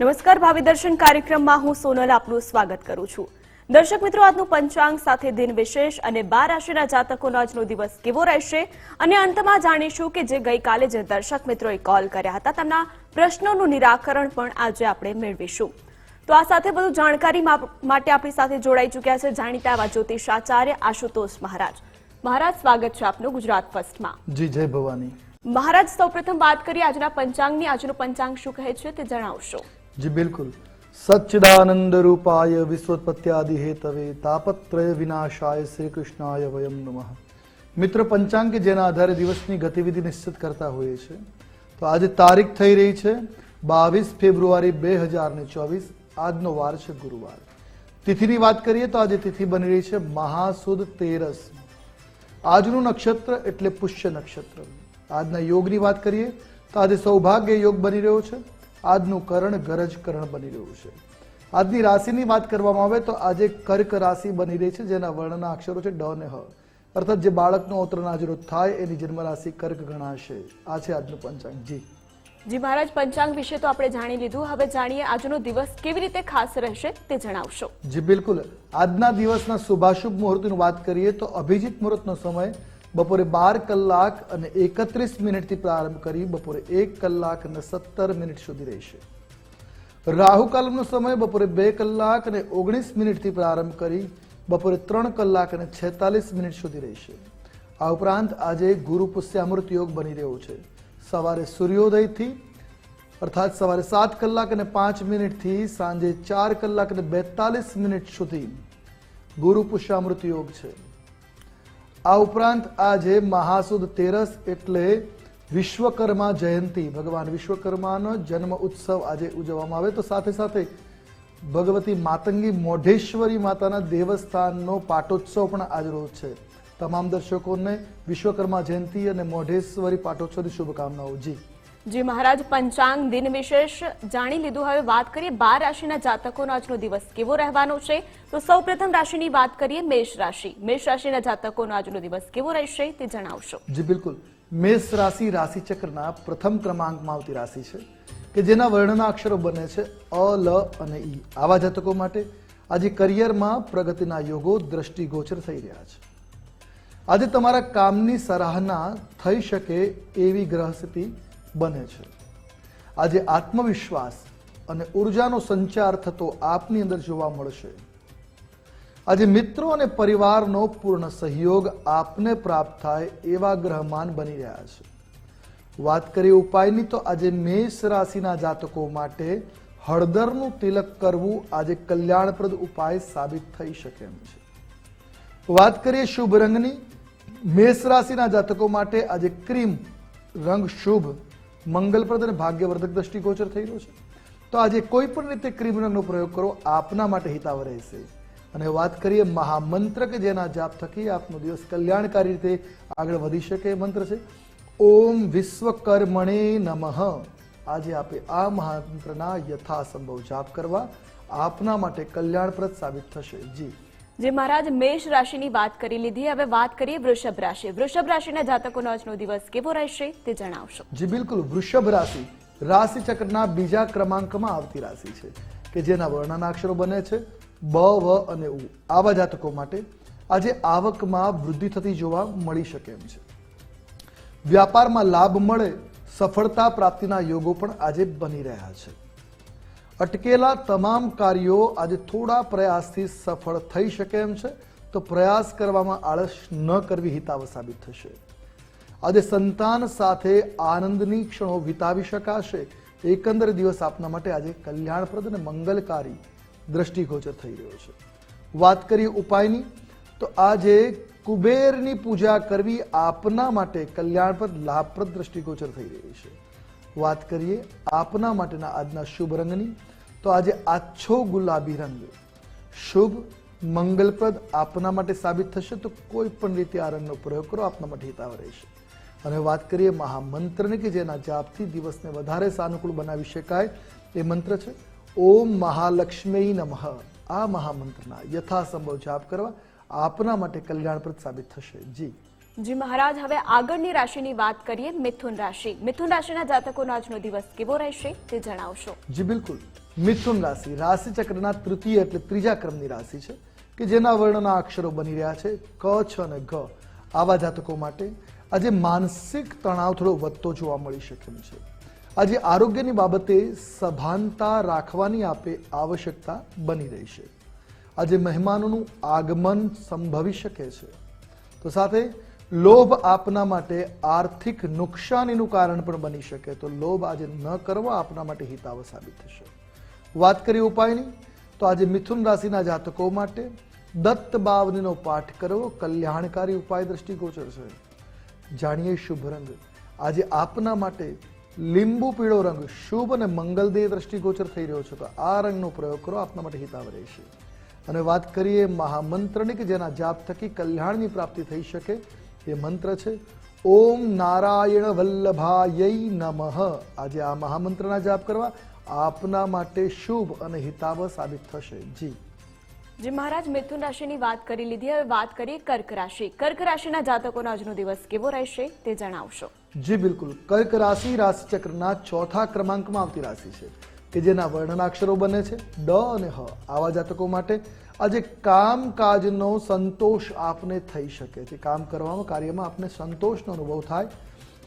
નમસ્કાર ભાવિ દર્શન કાર્યક્રમમાં હું સોનલ આપનું સ્વાગત કરું છું. દર્શક મિત્રો આજનું પંચાંગ સાથે દિન વિશેષ અને બાર રાશિના જાતકોનો આજનો દિવસ કેવો રહેશે અને અંતમાં જાણીશું કે જે ગઈકાલે જે દર્શક મિત્રોએ કોલ કર્યા હતા તેમના પ્રશ્નોનું નિરાકરણ પણ આજે આપણે મેળવીશું. તો આ સાથે બધું જાણકારી માટે આપણી સાથે જોડાઈ ચૂક્યા છે જાણીતા એવા જ્યોતિષાચાર્ય આશુતોષ મહારાજ. મહારાજ સ્વાગત છે આપનું ગુજરાત ફર્સ્ટમાં. જી જય ભવાની. મહારાજ સૌપ્રથમ વાત કરીએ આજના પંચાંગની. આજનું પંચાંગ શું કહે છે તે જણાવશો. જી, બિલકુલ. સચ્ચિદાનંદ રૂપાય વિશ્વોત્પત્યાદિ હેતવે તાપત્રય વિનાશાય શ્રી કૃષ્ણાય વયમ નમઃ. મિત્ર પંચાંગ કે જેના આધારે દિવસની ગતિવિધિ નિશ્ચિત કરતા હોઈએ છે, તો આજે તારીખ થઈ રહી છે, બાવીસ ફેબ્રુઆરી બે હજાર ને ચોવીસ, આજનો વાર છે ગુરુવાર. તિથિની વાત કરીએ તો આજે તિથિ બની રહી છે મહાસુદ તેરસ. આજનું નક્ષત્ર એટલે પુષ્ય નક્ષત્ર. આજના યોગની વાત કરીએ તો આજે સૌભાગ્ય યોગ બની રહ્યો છે. આજનું કરણ ગરજ કરણ બની રહ્યું છે. આજની રાશિની વાત કરવામાં આવે તો આજે કર્ક રાશિ બની રહી છે જેના વર્ણના અક્ષરો છે ડ ને હ. અર્થાત જે બાળકનો આજરોજ થાય એની જન્મ રાશિ કર્ક ગણાશે. આ છે આજનું પંચાંગ. જી. જી મહારાજ પંચાંગ વિશે તો આપણે જાણી લીધું. હવે જાણીએ આજનો દિવસ કેવી રીતે ખાસ રહેશે તે જણાવશો. જી બિલકુલ. આજના દિવસના શુભાશુભ મુહૂર્તની વાત કરીએ તો અભિજીત મુહૂર્તનો સમય બપોરે બાર કલાક અને એકત્રીસ મિનિટથી પ્રારંભ કરી બપોરે એક કલાક અને સત્તર મિનિટ સુધી રહેશે. રાહુકાલનો સમય બપોરે બે કલાક અને ઓગણીસ મિનિટથી પ્રારંભ કરી બપોરે ત્રણ કલાક અને છેતાલીસ મિનિટ સુધી રહેશે. આ ઉપરાંત આજે ગુરુ પુષ્યામૃત યોગ બની રહ્યો છે. સવારે સૂર્યોદયથી, અર્થાત સવારે સાત કલાક અને પાંચ મિનિટથી સાંજે ચાર કલાક અને બેતાલીસ મિનિટ સુધી ગુરુ પુષ્યામૃત યોગ છે. આ ઉપરાંત આજે મહાસુદ તેરસ એટલે વિશ્વકર્મા જયંતિ. ભગવાન વિશ્વકર્માનો જન્મ ઉત્સવ આજે ઉજવવામાં આવે. તો સાથે સાથે ભગવતી માતંગી મોઢેશ્વરી માતાના દેવસ્થાનનો પાટોત્સવ પણ આજરોજ છે. તમામ દર્શકોને વિશ્વકર્મા જયંતિ અને મોઢેશ્વરી પાટોત્સવની શુભકામનાઓ. જી. જી મહારાજ, પંચાંગ દિન વિશેષ જાણી લીધું. હવે વાત કરીએ બાર રાશિના જાતકોનો આજનો દિવસ. કેવો રહેવાનો છે? તો સૌપ્રથમ રાશિની વાત કરીએ મેષ રાશિ. મેષ રાશિના જાતકોનો આજનો દિવસ કેવો રહેશે તે જણાવશો. જી, બિલકુલ. મેષ રાશિ રાશિ ચક્રના પ્રથમ ક્રમાંકમાં આવતી રાશિ છે કે જેના વર્ણના અક્ષરો બને છે અ, લ અને ઈ. આવા જાતકો માટે આજે કરિયરમાં પ્રગતિના યોગો દ્રષ્ટિગોચર થઈ રહ્યા છે. આજે તમારા કામની સરાહના થઈ શકે એવી ગ્રહ સ્થિતિ બને છે. આજે આત્મવિશ્વાસ અને ઉર્જાનો સંચાર થતો આપની અંદર જોવા મળશે. આજે મિત્રો અને પરિવારનો પૂર્ણ સહયોગ આપને પ્રાપ્ત થાય એવા ગ્રહમાન બની રહ્યા છે. વાત કરીએ ઉપાયની તો આજે મેષ રાશિના જાતકો માટે હળદરનું તિલક કરવું આજે કલ્યાણપ્રદ ઉપાય સાબિત થઈ શકે એમ છે. વાત કરીએ શુભ રંગની, મેષ રાશિના જાતકો માટે આજે ક્રીમ રંગ શુભ મંગલપ્રદ અને ભાગ્યવર્ધક દ્રષ્ટિગોચર થઈ રહ્યો છે. તો આજે કોઈ પણ રીતે ક્રિમિનલનો પ્રયોગ કરો, આપના માટે હિતાવ રહેશે. અને વાત કરીએ મહામંત્ર કે જેના જાપ થકી આપનો દિવસ કલ્યાણકારી રીતે આગળ વધી શકે મંત્ર છે. ઓમ વિશ્વકર્મણે નમઃ. આજે આપે આ મહામંત્રના યથાસંભવ જાપ કરવા આપના માટે કલ્યાણપ્રદ સાબિત થશે. જી. જે મહારાજ મેષ રાશિની વાત કરી લીધી. હવે વાત કરીએ વૃષભ રાશિ. વૃષભ રાશિના જાતકોનો આજનો દિવસ કેવો રહેશે તે જણાવશો. જી, બિલકુલ. વૃષભ રાશિ રાશિ ચક્રના બીજા ક્રમાંકમાં આવતી રાશિ છે કે જેના વર્ણના અક્ષરો બને છે બ, વ અને ઉ. આવા જાતકો માટે આજે આવકમાં વૃદ્ધિ થતી જોવા મળી શકે એમ છે. વ્યાપારમાં લાભ મળે, સફળતા પ્રાપ્તિના યોગો પણ આજે બની રહ્યા છે. અટકેલા તમામ કાર્યો આજે થોડા પ્રયાસથી સફળ થઈ શકે એમ છે. તો પ્રયાસ કરવામાં આળસ ન કરવી હિતાવ સાબિત થશે. આજે સંતાન સાથે આનંદની ક્ષણો વિતાવી શકાશે. એકંદર દિવસ આપના માટે આજે કલ્યાણપ્રદ અને મંગલકારી દ્રષ્ટિગોચર થઈ રહ્યો છે. વાત કરીએ ઉપાયની, તો આજે કુબેરની પૂજા કરવી આપના માટે કલ્યાણપ્રદ, લાભપ્રદ દ્રષ્ટિગોચર થઈ રહી છે. વાત કરીએ આપના માટેના આજના શુભ રંગની, તો આજે આછો ગુલાબી રંગ. શુભ, મંગલપ્રદ આપના માટે સાબિત થશે, તો કોઈ પણ રીતે આ રંગનો પ્રયોગ કરો, આપના માટે હિતાવ રહેશે. અને વાત કરીએ મહામંત્રની કે જેના જાપથી દિવસને વધારે સાનુકૂળ બનાવી શકાય, એ મંત્ર છે, ઓમ મહાલક્ષ્મી નમઃ. આ મહામંત્રના યથાસંભવ જાપ કરવા આપના માટે કલ્યાણપ્રદ સાબિત થશે. જી. જી મહારાજ, હવે આગળની રાશિની વાત કરીએ મિથુન રાશિ. મિથુન રાશિના જાતકોનો આજનો દિવસ કેવો રહેશે તે જણાવશો. જી બિલકુલ. મિથુન રાશિ રાશિ ચક્રના તૃતીય એટલે ત્રીજા ક્રમની રાશિ છે કે જેના વર્ણના અક્ષરો બની રહ્યા છે ક, છ અને ઘ. આવા જાતકો માટે આજે માનસિક તણાવ થોડો વધતો જોવા મળી શકે છે. આજે આરોગ્યની બાબતે સભાનતા રાખવાની આપે આવશ્યકતા બની રહી છે. આજે મહેમાનોનું આગમન સંભવી શકે છે. તો સાથે લોભ આપના માટે આર્થિક નુકસાનીનું કારણ પણ બની શકે તો લોભ આજે ન કરવા આપના માટે હિતાવ સાબિત થશે. વાત કરીએ ઉપાયની, તો આજે મિથુન રાશિના જાતકો માટે દત્ત બાવનીનો પાઠ કરવો કલ્યાણકારી ઉપાય દ્રષ્ટિગોચર છે. જાણીએ શુભ રંગ. આજે આપના માટે લીંબુ પીળો રંગ શુભ અને મંગલદેય દ્રષ્ટિગોચર થઈ રહ્યો છે. તો આ રંગનો પ્રયોગ કરો, આપના માટે હિતાવ રહેશે. અને વાત કરીએ મહામંત્રની કે જેના જાપ થકી કલ્યાણની પ્રાપ્તિ થઈ શકે એ મંત્ર છે. ઓમ નારાયણ વલ્લભાય નમઃ. આજે આ મહામંત્રના જાપ કરવા આપના માટે શુભ અને હિતાવ સાબિત થશે. જી. જે મહારાજ મિથુન રાશિની વાત કરી લીધી. હવે વાત કરીએ કર્ક રાશિ. કર્ક રાશિના જાતકોનો આજનો દિવસ કેવો રહેશે તે જણાવશો. જી બિલકુલ. કર્ક રાશિ રાશિ ચક્રના ચોથા ક્રમાંકમાં આવતી રાશિ છે કે જેના વર્ણનાક્ષરો બને છે ડ અને હ. આવા જાતકો માટે આજે કામકાજનો સંતોષ આપને થઈ શકે છે. કામ કરવામાં કાર્યમાં આપને સંતોષનો અનુભવ થાય.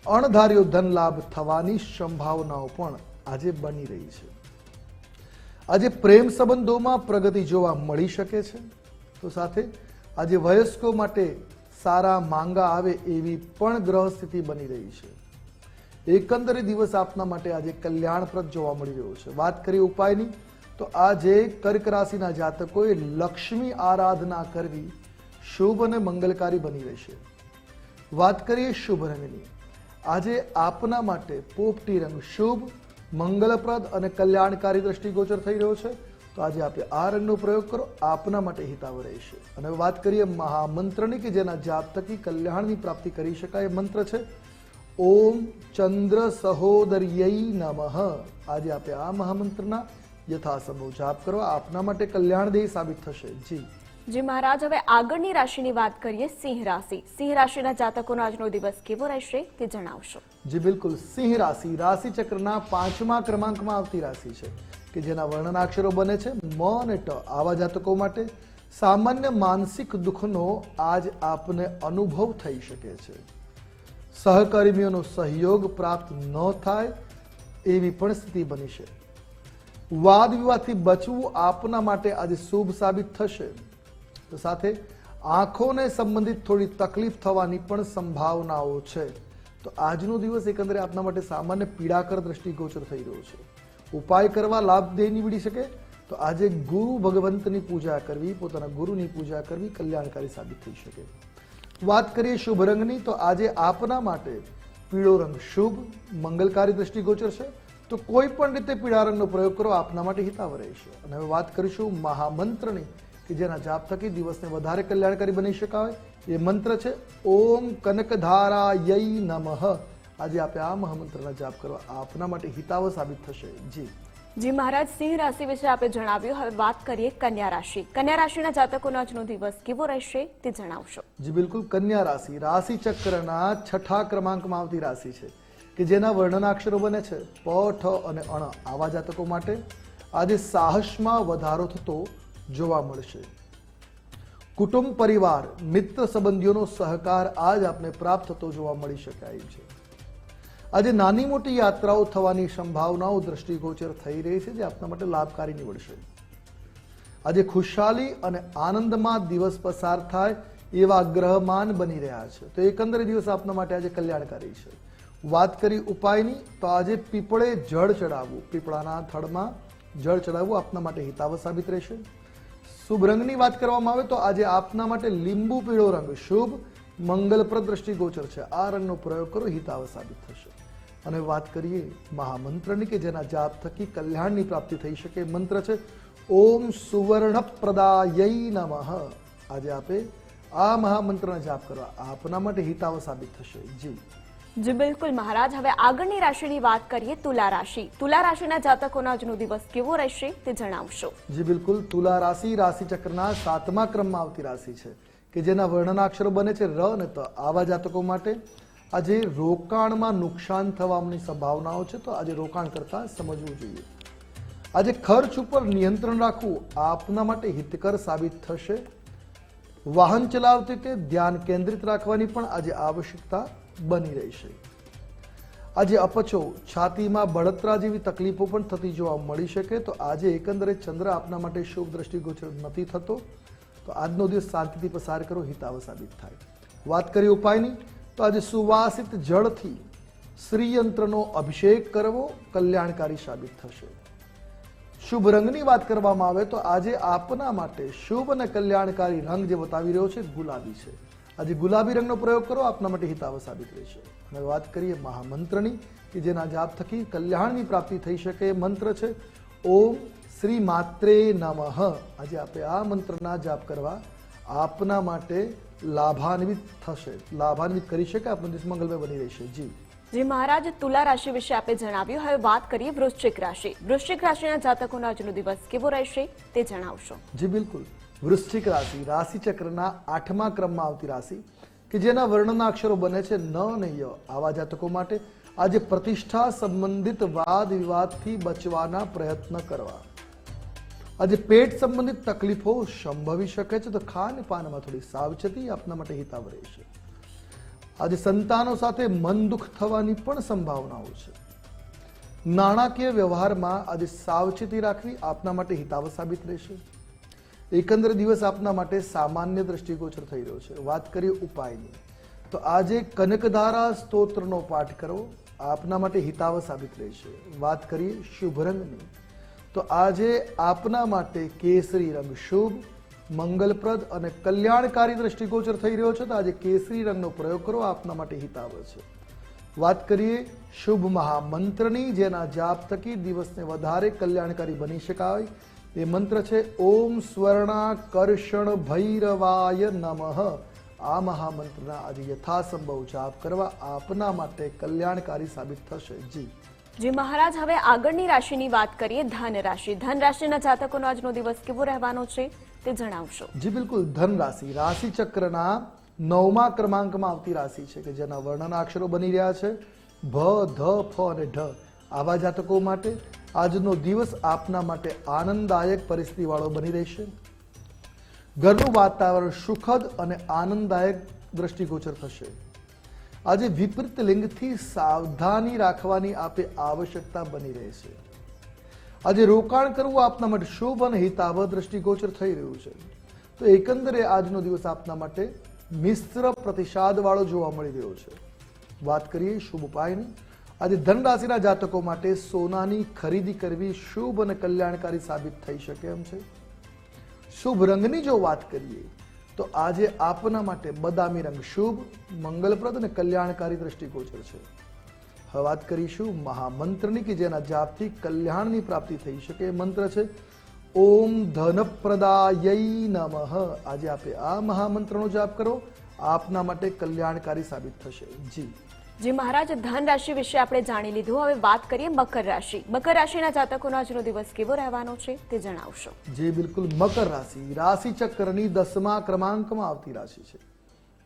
અણધાર્યો ધન લાભ થવાની સંભાવનાઓ પણ આજે બની રહી છે. આજે પ્રેમ સંબંધોમાં પ્રગતિ જોવા મળી શકે છે. તો સાથે આજે વયસ્કો માટે સારા માંગા આવે એવી પણ ગ્રહ સ્થિતિ બની રહી છે. એકંદરે દિવસ આપના માટે આજે કલ્યાણપ્રદ જોવા મળી રહ્યો છે. વાત કરીએ ઉપાયની. તો આજે કર્ક રાશિના જાતકોએ લક્ષ્મી આરાધના કરવી શુભ અને મંગલકારી બની રહેશે. વાત કરીએ શુભ રંગની. આજે આપના માટે પોપટી રંગ શુભ, મંગલપ્રદ અને કલ્યાણકારી દ્રષ્ટિગોચર થઈ રહ્યો છે. તો આજે આપણે આ રંગનો પ્રયોગ કરો, આપના માટે હિતાવ રહેશે. અને વાત કરીએ મહામંત્રની કે જેના જાપ થકી કલ્યાણની પ્રાપ્તિ કરી શકાય એ મંત્ર છે. ઓમ ચંદ્ર સહોદર્ય નમઃ. આજે આપણે આ મહામંત્રના યથાસંભવ જાપ કરો. આપના માટે કલ્યાણદેહી સાબિત થશે. જી. જી મહારાજ હવે આગળની રાશિની વાત કરીએ સિંહ રાશિ. સિંહ રાશિના જાતકોનો આજનો દિવસ કેવો રહેશે તે જણાવશો. જી બિલકુલ. સિંહ રાશિ રાશિ ચક્રના પાંચમા ક્રમાંકમાં આવતી રાશિ છે કે જેના વર્ણનાક્ષરો બને છે મ અને ટ. આવા જાતકો માટે સામાન્ય માનસિક દુઃખનો આજ આપને અનુભવ થઈ શકે છે. સહકર્મીઓનો સહયોગ પ્રાપ્ત ન થાય એવી પણ સ્થિતિ બની છે. વાદ વિવાદથી બચવું આપના માટે આજે શુભ સાબિત થશે. તો સાથે આંખોને સંબંધિત થોડી તકલીફ થવાની પણ સંભાવનાઓ છે. તો આજનો દિવસ એકંદરે આપના માટે સામાન્ય પીડાકર દ્રષ્ટિગોચર થઈ રહ્યો છે. ઉપાય કરવા લાભદેય નીવડી શકે, તો આજે ગુરુ ભગવંતની પૂજા કરવી, પોતાના ગુરુની પૂજા કરવી કલ્યાણકારી સાબિત થઈ શકે. વાત કરીએ શુભ રંગની, તો આજે આપના માટે પીળો રંગ શુભ, મંગલકારી દ્રષ્ટિગોચર છે. તો કોઈ પણ રીતે પીળા રંગનો પ્રયોગ કરો આપના માટે હિતાવ રહેશે. અને હવે વાત કરીશું મહામંત્રની કે જેના જાપ થકી દિવસને વધારે કલ્યાણકારી બની શકાય. એ મંત્ર છે ઓમ કનકધારાય નમઃ. આજે આપણે આ મહામંત્રના જાપ કરવા આપના માટે હિતાવ સાબિત થશે. જી. જી મહારાજ સિંહ રાશિ વિશે આપણે જણાવ્યું. હવે વાત કરીએ કન્યા રાશિ. કન્યા રાશિના જાતકોનો આજનો દિવસ કેવો રહેશે તે જણાવશો. જી બિલકુલ. કન્યા રાશિ. રાશિ ચક્રના છઠ્ઠા ક્રમાંકમાં આવતી રાશિ છે. કે જેના વર્ણનાક્ષરો બને છે. પ, ઠ અને અણ આવા જાતકો માટે આજે સાહસમાં વધારો થતો જોવા મળશે. કુટુંબ પરિવાર, મિત્ર સંબંધીઓનો સહકાર આજ આપને પ્રાપ્ત થતો જોવા મળી શકાય છે. આજે નાની મોટી યાત્રાઓ થવાની સંભાવનાઓ દ્રષ્ટિગોચર થઈ રહી છે, જે આપના માટે લાભકારી નીવડશે. આજે ખુશાલી અને આનંદમાં દિવસ પસાર થાય એવા ગ્રહમાન બની રહ્યા છે. તો એકંદરે દિવસ આપના માટે આજે કલ્યાણકારી છે. વાત કરી ઉપાયની, તો આજે પીપળે જળ ચડાવવું. પીપળાના થડમાં જળ ચડાવવું આપના માટે હિતાવ સાબિત રહેશે. શુભ રંગની વાત કરવામાં આવે તો આજે આપના માટે લીંબુ પીળો રંગ. શુભ મંગલપ્રદ દ્રષ્ટિગોચર છે. આ રંગનો પ્રયોગ કરો હિતાવ સાબિત થશે. અને વાત કરીએ મહામંત્રની કે જેના જાપ થકી કલ્યાણની પ્રાપ્તિ થઈ શકે મંત્ર છે, ઓમ સુવર્ણ પ્રદાય નમઃ. આજે આપે આ મહામંત્રના જાપ કરવા. આપના માટે હિતાવ સાબિત થશે. જી. જી બિલકુલ મહારાજ, હવે આગળની રાશિની વાત કરીએ તુલા રાશિ. તુલા રાશિના જાતકોનો આજનો દિવસ કેવો રહેશે તે જણાવશો. જી બિલકુલ, તુલા રાશિ રાશિ ચક્રના સાતમા ક્રમમાં આવતી રાશિ છે, કે જેના વર્ણનાક્ષરો બને છે ર અને ત. આવા જાતકો માટે આજે રોકાણમાં નુકસાન થવાની સંભાવનાઓ છે, તો આજે રોકાણ કરતા સમજવું જોઈએ. આજે ખર્ચ ઉપર નિયંત્રણ રાખવું આપના માટે હિતકર સાબિત થશે. વાહન ચલાવતી તે ધ્યાન કેન્દ્રિત રાખવાની પણ આજે આવશ્યકતા બની રહેશે આજે અપચો, છાતીમાં બળતરા જેવી તકલીફો પણ થતી જોવા મળી શકે તો આજે એકંદરે ચંદ્ર આપના માટે શુભ દ્રષ્ટિગોચર નથી થતો. તો આજનો દિવસ શાંતિથી પસાર કરો હિતાવ સાબિત થાય. વાત કરી ઉપાયની, તો આજે સુવાસિત જળથી શ્રીયંત્રનો અભિષેક કરવો કલ્યાણકારી સાબિત થશે. શુભ રંગની વાત કરવામાં આવે તો આજે આપના માટે શુભ અને કલ્યાણકારી રંગ જે બતાવી રહ્યો છે, ગુલાબી છે. આજે ગુલાબી રંગનો પ્રયોગ કરો આપના માટે હિતાવ સાબિત રહેશે. અને વાત કરીએ મહામંત્રની કે જેના જાપ થકી કલ્યાણની પ્રાપ્તિ થઈ શકે એ મંત્ર છે ઓમ શ્રી માત્રે નમઃ. આજે આપણે આ મંત્રના જાપ કરવા આપના માટે લાભાન્વિત થશે. લાભાન્વિત કરી શકે આપનો દિવસ મંગલમય બની રહેશે. જી. જી મહારાજ તુલા રાશિ વિશે આપે જણાવ્યું. હવે વાત કરીએ વૃશ્ચિક રાશિ. વૃશ્ચિક રાશિના જાતકોનો આજનો દિવસ કેવો રહેશે તે જણાવશો. જી બિલકુલ. વૃશ્ચિક રાશિ. રાશિ ચક્રના આઠમા ક્રમમાં આવતી રાશિ, કે જેના વર્ણના અક્ષરો બને છે ન અને ય. આવા જાતકો માટે આજે પ્રતિષ્ઠા સંબંધિત વાદ વિવાદથી બચવાના પ્રયત્ન કરવા. આજે પેટ સંબંધિત તકલીફો સંભવી શકે છે તો ખાન પાનમાં થોડી સાવચેતી આપના માટે હિતાવ રહેશે. આજે સંતાનો સાથે મન દુઃખ થવાની પણ સંભાવનાઓ છે. નાણાકીય વ્યવહારમાં આજે સાવચેતી રાખવી આપના માટે હિતાવ સાબિત રહેશે. એકંદર દિવસ આપના માટે સામાન્ય દ્રષ્ટિગોચર થઈ રહ્યો છે. વાત કરીએ ઉપાયની. તો આજે કનકધારા સ્તોત્રનો પાઠ કરવો આપના માટે હિતાવ સાબિત રહેશે. વાત કરીએ શુભ રંગની. તો આજે આપના માટે કેસરી રંગ શુભ, મંગલપ્રદ અને કલ્યાણકારી દ્રષ્ટિગોચર થઈ રહ્યો છે. તો આજે કેસરી રંગનો પ્રયોગ કરો. આપના માટે હિતાવ છે. વાત કરીએ શુભ મહામંત્રની. જેના જાપ થકી દિવસને વધારે કલ્યાણકારી બની શકાય. એ મંત્ર છે ઓમ સ્વર્ણાકર્ષણ ભૈરવાય નમઃ. આ મહામંત્રના આજે યથાસંભવ જાપ કરવા આપના માટે કલ્યાણકારી સાબિત થશે. જી. જી મહારાજ હવે આગળની રાશિની વાત કરીએ ધન રાશિ. ધન રાશિના જાતકોનો આજનો દિવસ કેવો રહેવાનો છે તે જણાવશો. જી બિલકુલ. ધન રાશિ. રાશિ ચક્રના નવમા ક્રમાંકમાં આવતી રાશિ છે કે જેના વર્ણના અક્ષરો બની રહ્યા છે. ભ ધ ફ અને ઢ. આવા જાતકો માટે આજનો દિવસ આપના માટે આનંદદાયક પરિસ્થિતિવાળો બની રહેશે. ઘરનું વાતાવરણ સુખદ અને આનંદદાયક દ્રષ્ટિગોચર થશે. આજે વિપરીત લિંગથી સાવધાની રાખવાની આપે આવશ્યકતા બની રહેશે આજે રોકાણ કરવું આપના માટે શુભ અને હિતાવહ દ્રષ્ટિગોચર થઈ રહ્યું છે. તો એકંદરે આજનો દિવસ આપના માટે મિશ્ર પ્રતિસાદ વાળો જોવા મળી રહ્યો છે. વાત કરીએ શુભ ઉપાયની. આજે ધનરાશિના જાતકો માટે સોનાની ખરીદી કરવી શુભ અને કલ્યાણકારી સાબિત થઈ શકે એમ છે. શુભ રંગની જો વાત કરીએ, તો આજે આપના માટે બદામી રંગ શુભ, મંગલપ્રદ અને કલ્યાણકારી દ્રષ્ટિગોચર છે. હવે વાત કરીશું મહામંત્રની કે જેના જાપથી કલ્યાણની પ્રાપ્તિ થઈ શકે એ મંત્ર છે. ઓમ ધનપ્રદાય નમઃ. આજે આપે આ મહામંત્રનો જાપ કરો. આપના માટે કલ્યાણકારી સાબિત થશે. જી. જી મહારાજ, ધન રાશિ વિશે આપણે જાણી લીધું. હવે વાત કરીએ મકર રાશિ. મકર રાશિના જાતકોનો આજનો દિવસ કેવો રહેવાનો છે તે જણાવશો. જે, બિલકુલ. મકર રાશિ રાશિ ચક્રની દસમા ક્રમાંકમાં આવતી રાશિ છે.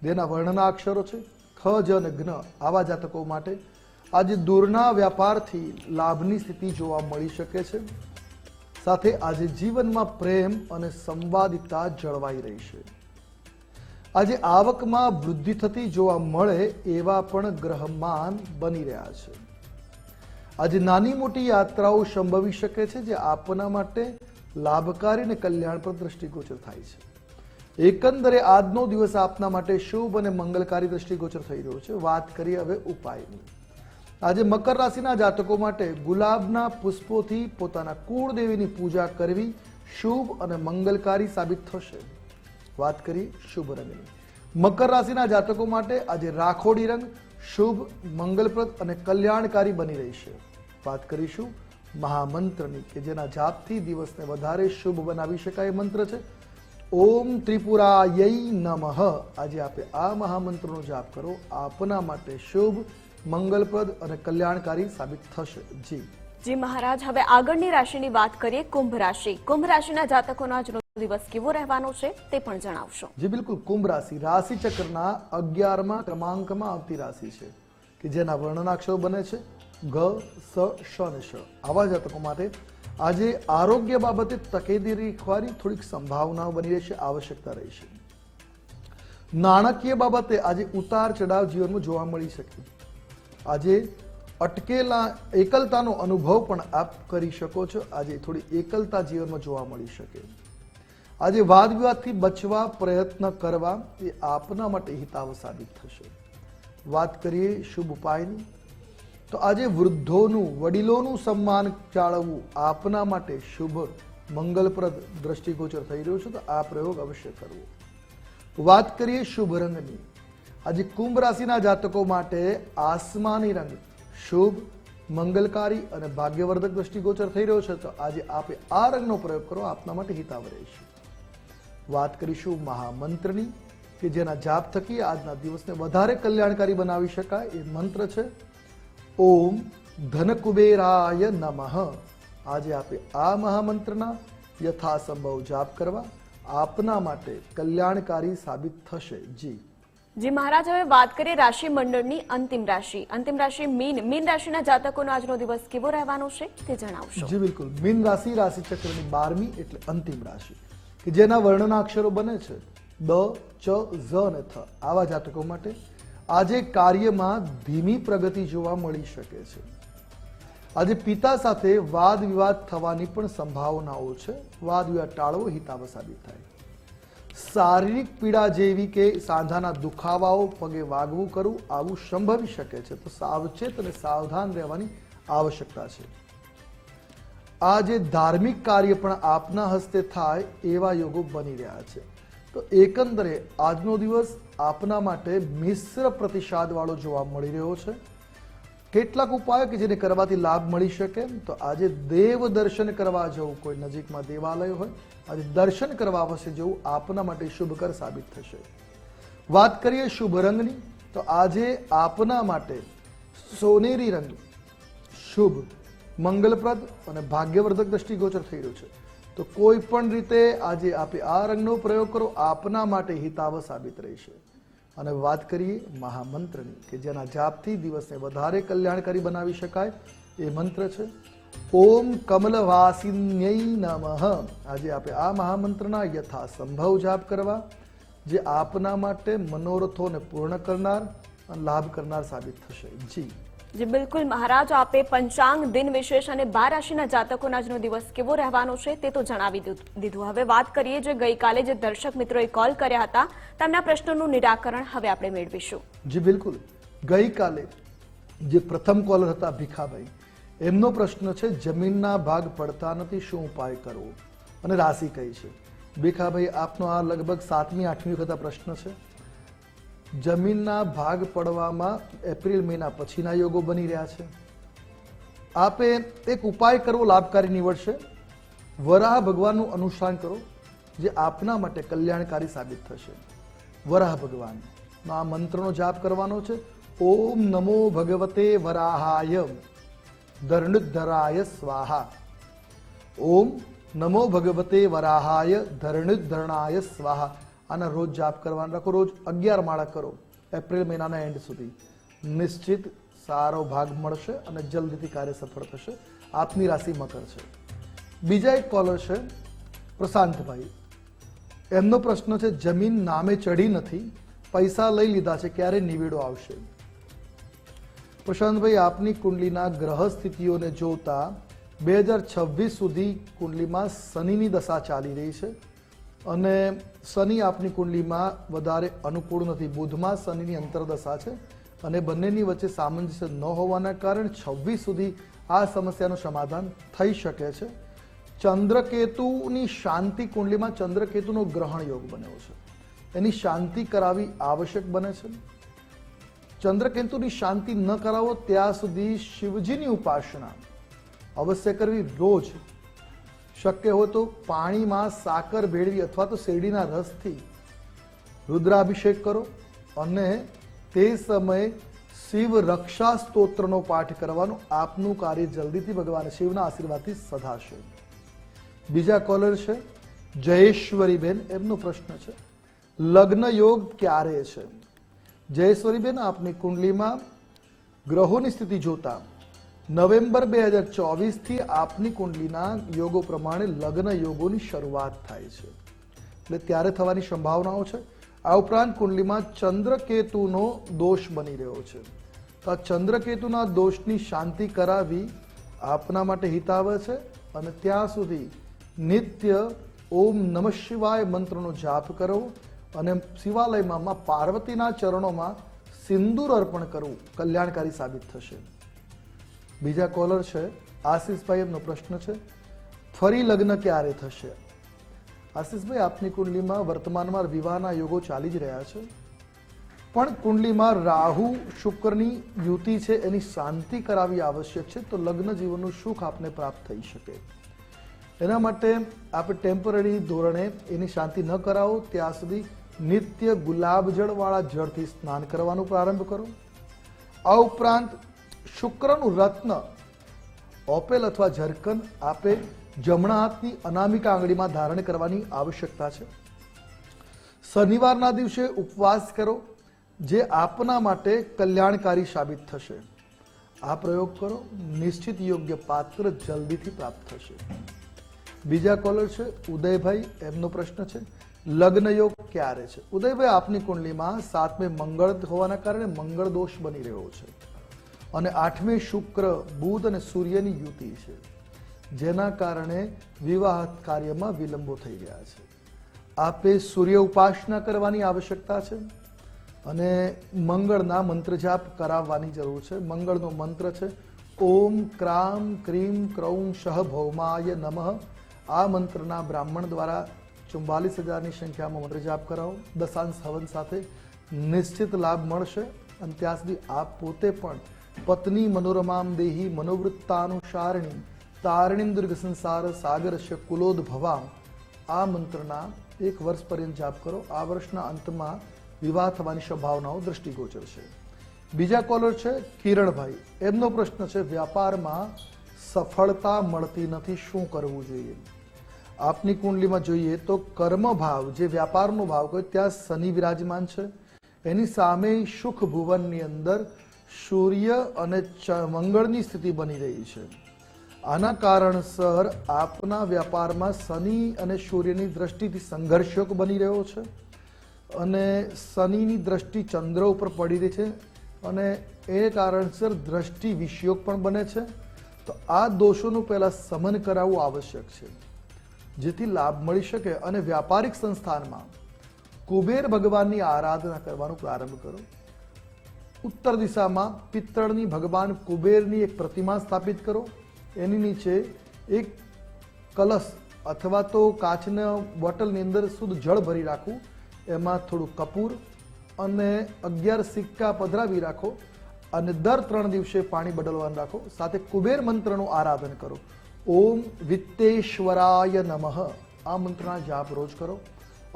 જેના વર્ણના અક્ષરો છે ખ, જ અને જ્ઞ આવા જાતકો માટે આજે દૂરના વ્યાપારથી લાભની સ્થિતિ જોવા મળી શકે છે. સાથે આજે જીવનમાં પ્રેમ અને સંવાદિતા જળવાઈ રહી છે. આજે આવકમાં વૃદ્ધિ થતી જોવા મળે એવા પણ ગ્રહમાન બની રહ્યા છે. આજે નાની મોટી યાત્રાઓ સંભવી શકે છે જે આપના માટે લાભકારી અને કલ્યાણ પર દ્રષ્ટિગોચર થાય છે. એકંદરે આજનો દિવસ આપના માટે શુભ અને મંગલકારી દ્રષ્ટિગોચર થઈ રહ્યો છે. વાત કરીએ હવે ઉપાયની. આજે મકર રાશિના જાતકો માટે ગુલાબના પુષ્પોથી પોતાના કુળદેવીની પૂજા કરવી શુભ અને મંગલકારી સાબિત થશે. વાત કરી શુભ રંગની. મકર રાશિના જાતકો માટે આજે રાખોડી રંગ શુભ, મંગલપ્રદ અને કલ્યાણકારી બની રહેશે વાત કરીશું મહામંત્રની કે જેના જાપથી દિવસને વધારે શુભ બનાવી શકાય મંત્ર છે. ઓમ ત્રિપુરાય નમઃ. આજે આપે આ મહામંત્રનો જાપ કરો. આપના માટે શુભ, મંગલપ્રદ અને કલ્યાણકારી સાબિત થશે. જી. જી મહારાજ, હવે આગળની રાશિની વાત કરીએ કુંભ રાશિ. કુંભ રાશિના જાતકોનો દિવસ કેવો રહેવાનો છે તે પણ જણાવશો. જી, બિલકુલ. કુંભ રાશિ રાશિ ચક્રના અગિયારમા ક્રમાંકમાં આવતી રાશિ છે, કે જેના વર્ણનાક્ષરો બને છે ગ સ શ શ આવા જાતકો માટે આજે આરોગ્ય બાબતે તકેદી રાખવાની થોડીક સંભાવનાઓ બની રહેશે, આવશ્યકતા રહેશે નાણાકીય બાબતે આજે ઉતાર ચઢાવ જીવનમાં જોવા મળી શકે. આજે અટકેલા એકલતાનો અનુભવ પણ આપ કરી શકો છો. આજે થોડી એકલતા જીવનમાં જોવા મળી શકે. આજે વાદ વિવાદથી બચવા પ્રયત્ન કરવા એ આપના માટે હિતાવ સાબિત થશે. વાત કરીએ શુભ ઉપાયની. તો આજે વૃદ્ધોનું, વડીલોનું સન્માન જાળવવું આપના માટે શુભ, મંગલપ્રદ દ્રષ્ટિગોચર થઈ રહ્યું છે, તો આ પ્રયોગ અવશ્ય કરવો. વાત કરીએ શુભ રંગની. આજે કુંભ રાશિના જાતકો માટે આસમાની રંગ શુભ, મંગલકારી અને ભાગ્યવર્ધક દ્રષ્ટિગોચર થઈ રહ્યો છે, તો આજે આપે આ રંગનો પ્રયોગ કરો, આપના માટે હિતાવ રહેશે. વાત કરીશું મહામંત્રની કે જેના જાપ થકી આજના દિવસને વધારે કલ્યાણકારી બનાવી શકાય એ મંત્ર છે ઓમ ધનકુબેરાય નમઃ. આજે આપે આ મહામંત્રના યથાસંભવ જાપ કરવા આપના માટે કલ્યાણકારી સાબિત થશે. જી. જી મહારાજ હવે વાત કરીએ રાશિ મંડળની અંતિમ રાશિ. અંતિમ રાશિ મીન મીન રાશિના જાતકોનો આજનો દિવસ કેવો રહેવાનો છે તે જણાવશો. જી બિલકુલ. મીન રાશિ રાશિ ચક્રની બારમી એટલે અંતિમ રાશિ. કે જેના વર્ણના અક્ષરો બને છે. દ, ચ, ઝ અને થ. આવા જાતકો માટે આજે કાર્યમાં ધીમી પ્રગતિ જોવા મળી શકે છે. આજે પિતા સાથે વાદ વિવાદ થવાની પણ સંભાવનાઓ છે. વાદ વિવાદ ટાળવો હિતાવ સાબિત થાય. શારીરિક પીડા જેવી કે સાંધાના દુખાવાઓ, પગે વાગવું કરવું આવું સંભવી શકે છે. તો સાવચેત અને સાવધાન રહેવાની આવશ્યકતા છે. આ જે ધાર્મિક કાર્ય પણ આપના હસ્તે થાય, એવા યોગો બની રહ્યા છે. તો એકંદરે, આજનો દિવસ આપના માટે મિશ્ર પ્રતિસાદ વાળો જોવા મળી રહ્યો છે. કેટલાક ઉપાયો કે જેને કરવાથી લાભ મળી શકે? તો આજે દેવ દર્શન કરવા જવું કોઈ નજીકમાં દેવાલય હોય, આજે દર્શન કરવા અવશ્ય જવું આપના માટે શુભકર સાબિત થશે. વાત કરીએ શુભ રંગની, તો આજે આપના માટે સોનેરી રંગ શુભ મંગલપ્રદ અને ભાગ્યવર્ધક દ્રષ્ટિગોચર થઈ રહ્યું છે. તો કોઈ પણ રીતે આજે આપે આ રંગનો પ્રયોગ કરો, આપના માટે હિતાવ સાબિત રહેશે. અને વાત કરીએ મહામંત્રની, કે જેના જાપથી દિવસને વધારે કલ્યાણકારી બનાવી શકાય, એ મંત્ર છે, ઓમ કમલવાસિન્યય નમઃ. આજે આપે આ મહામંત્રના યથાસંભવ જાપ કરવા, જે આપના માટે મનોરથોને પૂર્ણ કરનાર અને લાભ કરનાર સાબિત થશે. જી. જી, બિલકુલ. મહારાજ, આપે પંચાંગ દિન વિશેષ અને બાર રાશિના જાતકોના આજનો દિવસ કેવો રહેવાનો છે તે તો જણાવી દીધું- હવે વાત કરીએ જે ગઈકાલે જે દર્શક મિત્રોએ કોલ કર્યા હતા, તેમના પ્રશ્નોનું નિરાકરણ હવે આપણે મેળવીશું. જી, બિલકુલ. ગઈકાલે જે પ્રથમ કોલર હતા ભીખાભાઈ, એમનો પ્રશ્ન છે, જમીનના ભાગ પડતા નથી, શું ઉપાય કરવો? અને રાશિ કઈ છે. ભીખાભાઈ, આપનો આ લગભગ સાતમી, આઠમી વખત પ્રશ્ન છે? જમીનના ભાગ પડવામાં એપ્રિલ મહિના પછીના યોગો બની રહ્યા છે. આપે એક ઉપાય કરવો લાભકારી નીવડશે. વરાહ ભગવાનનું અનુષ્ઠાન કરો, જે આપના માટે કલ્યાણકારી સાબિત થશે. વરાહ ભગવાન આ મંત્રનો જાપ કરવાનો છે. ઓમ નમો ભગવતે વરાહાય. ધરણુધરાય સ્વાહા. ઓમ નમો ભગવતે વરાહાય. ધરણુધરણાય સ્વાહા. આના રોજ જાપ કરવાનું રાખો, રોજ અગિયાર માળા કરો. એપ્રિલ મહિનાના એન્ડ સુધી. નિશ્ચિત સારો ભાગ મળશે અને જલ્દીથી કાર્ય સફળ થશે. આપની રાશિ મકર છે. બીજા એક કોલર છે, પ્રશાંતભાઈ. એમનો પ્રશ્ન છે, જમીન નામે ચડી નથી, પૈસા લઈ લીધા છે, ક્યારે નિવેડો આવશે? પ્રશાંતભાઈ, આપની કુંડલીના ગ્રહ સ્થિતિઓને જોતા બે હજાર છવ્વીસ સુધી કુંડલીમાં શનિની દશા ચાલી રહી છે. અને શનિ આપની કુંડલીમાં વધારે અનુકૂળ નથી. બુધમાં શનિની અંતરદશા છે અને બંનેની વચ્ચે સામંજસ્ય ન હોવાના કારણે છવ્વીસ સુધી આ સમસ્યાનું સમાધાન થઈ શકે છે. ચંદ્રકેતુની શાંતિ કુંડલીમાં ચંદ્રકેતુનો ગ્રહણ યોગ બન્યો છે. એની શાંતિ કરાવી આવશ્યક બને છે. ચંદ્રકેતુની શાંતિ ન કરાવો ત્યાં સુધી શિવજીની ઉપાસના અવશ્ય કરવી રોજ શક્ય હોય તો પાણીમાં સાકર ભેળવી અથવા તો શેરડીના રસથી રુદ્રાભિષેક કરો અને તે સમયે શિવ રક્ષા સ્તોત્રનો પાઠ કરવાનું આપનું કાર્ય જલ્દીથી ભગવાન શિવના આશીર્વાદથી સધાશે. બીજા કોલર છે, જયેશ્વરીબેન, એમનો પ્રશ્ન છે લગ્ન યોગ ક્યારે છે? જયેશ્વરીબેન, આપની કુંડલીમાં ગ્રહોની સ્થિતિ જોતા નવેમ્બર બે હજાર ચોવીસથી આપની કુંડલીના યોગો પ્રમાણે લગ્ન યોગોની શરૂઆત થાય છે. એટલે ત્યારે થવાની સંભાવનાઓ છે. આ ઉપરાંત કુંડલીમાં ચંદ્રકેતુનો દોષ બની રહ્યો છે. તો આ ચંદ્રકેતુના દોષની શાંતિ કરાવી આપના માટે હિતાવે છે અને ત્યાં સુધી નિત્ય ઓમ નમઃ શિવાય મંત્રનો જાપ કરવો અને શિવાલયમાં પાર્વતીના ચરણોમાં સિંદૂર અર્પણ કરવું કલ્યાણકારી સાબિત થશે. બીજા કોલર છે. આશીષભાઈ એમનો પ્રશ્ન છે, ફરી લગ્ન ક્યારે થશે? આશીષભાઈ, આપની કુંડલીમાં વર્તમાનમાં વિવાહના યોગો ચાલી જ રહ્યા છે. પણ કુંડલીમાં રાહુ, શુક્રની યુતિ છે, એની શાંતિ કરાવવી આવશ્યક છે, તો લગ્ન જીવનનું સુખ આપને પ્રાપ્ત થઈ શકે. એના માટે આપણે ટેમ્પરરી ધોરણે એની શાંતિ ન કરાવો, ત્યાં સુધી નિત્ય ગુલાબ જળવાળા જળથી સ્નાન કરવાનું પ્રારંભ કરો. આ ઉપરાંત શુક્રનું રત્ન ઓપેલ અથવા ઝરકન આપે જમણા હાથની અનામિકા આંગળીમાં ધારણ કરવાની આવશ્યકતા છે. શનિવારના દિવસે ઉપવાસ કરો, જે આપના માટે કલ્યાણકારી સાબિત થશે. આ પ્રયોગ કરો, નિશ્ચિત યોગ્ય પાત્ર જલ્દીથી પ્રાપ્ત થશે. બીજા કોલર છે, ઉદયભાઈ, એમનો પ્રશ્ન છે, લગ્ન યોગ ક્યારે છે? ઉદયભાઈ, આપની કુંડલીમાં સાતમે મંગળ હોવાના કારણે મંગળ દોષ બની રહ્યો છે. અને આઠમી શુક્ર બુધ અને સૂર્યની યુતિ છે, જેના કારણે વિવાહ કાર્યમાં વિલંબો થઈ ગયા છે. આપે સૂર્ય ઉપાસના કરવાની આવશ્યકતા છે અને મંગળના મંત્ર જાપ કરાવવાની જરૂર છે. મંગળનો મંત્ર છે, ઓમ ક્રામ ક્રીમ ક્રૌમ શહ ભૌમાય નમઃ. આ મંત્રના બ્રાહ્મણ દ્વારા ચુમ્બાલીસ હજારની સંખ્યામાં મંત્ર જાપ કરાવો. દશાંશ હવન સાથે નિશ્ચિત લાભ મળશે અને ત્યાં સુધી આપ પોતે પણ પત્ની મનોરમામ દેહી મનોવૃત્તાનુસારણી, તારણીમ દુર્ગ સંસાર સાગરસ્ય કુલોદભવામ. આ મંત્રના એક વર્ષ પર્યંત જાપ કરો. આ વર્ષના અંતમાં વિવાહ થવાની સંભાવનાઓ દ્રષ્ટિગોચર છે. બીજા કોલર છે કિરણભાઈ. એમનો પ્રશ્ન છે, વ્યાપારમાં સફળતા મળતી નથી, શું કરવું જોઈએ? આપની કુંડલીમાં જોઈએ તો કર્મ ભાવ જે વ્યાપારનો ભાવ કહે, ત્યાં શનિ વિરાજમાન છે. એની સામે સુખ ભુવનની અંદર સૂર્ય અને મંગળની સ્થિતિ બની રહી છે. આના કારણસર આપના વ્યાપારમાં શનિ અને સૂર્યની દ્રષ્ટિથી સંઘર્ષક બની રહ્યો છે અને શનિની દ્રષ્ટિ ચંદ્ર ઉપર પડી રહી છે અને એ કારણસર દ્રષ્ટિ વિષયોગ પણ બને છે. તો આ દોષોનું પહેલાં સમન કરાવવું આવશ્યક છે. જેથી લાભ મળી શકે અને વ્યાપારિક સંસ્થાનમાં કુબેર ભગવાનની આરાધના કરવાનું પ્રારંભ કરો. ઉત્તર દિશામાં પિત્તળની ભગવાન કુબેરની એક પ્રતિમા સ્થાપિત કરો. એની નીચે એક કલશ અથવા તો કાચના બોટલની અંદર શુદ્ધ જળ ભરી રાખવું એમાં થોડું કપૂર અને અગિયાર સિક્કા પધરાવી રાખો અને દર ત્રણ દિવસે પાણી બદલવાનું રાખો. સાથે કુબેર મંત્રનું આરાધન કરો. ઓમ વિત્તેશ્વરાય નમઃ. આ મંત્રના જાપ રોજ કરો.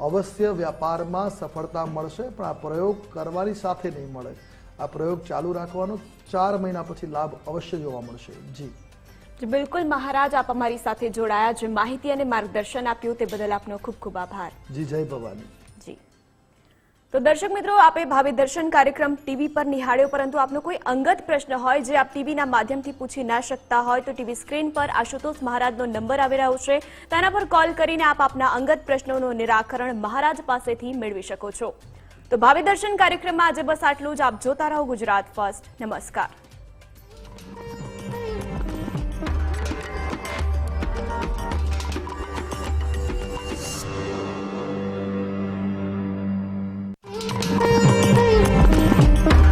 અવશ્ય વ્યાપારમાં સફળતા મળશે, પણ આ પ્રયોગ કરવાની સાથે નહીં મળે. આ પ્રયોગ ચાલુ રાખવાનો ચાર મહિના પછી લાભ અવશ્ય જોવા મળશે. જી. બિલકુલ. મહારાજ આપ અમારી સાથે જોડાયા. જે માહિતી અને માર્ગદર્શન આપ્યું તે બદલ આપનો ખૂબ ખૂબ આભાર. જી જય ભવાની. તો દર્શક મિત્રો આપે ભાવિ દર્શન કાર્યક્રમ ટીવી પર નિહાળ્યો પરંતુ આપનો કોઈ અંગત પ્રશ્ન હોય જે આપ ટીવીના માધ્યમથી પૂછી ના શકતા હોય તો ટીવી સ્ક્રીન પર આશુતોષ મહારાજનો નંબર આવી રહ્યો છે. તેના પર કોલ કરીને આપ આપના અંગત પ્રશ્નોનું નિરાકરણ મહારાજ પાસેથી મેળવી શકો છો. તો ભાવિ દર્શન કાર્યક્રમમાં આજે બસ આટલું જ. આપ જોતા રહો ગુજરાત ફર્સ્ટ. નમસ્કાર.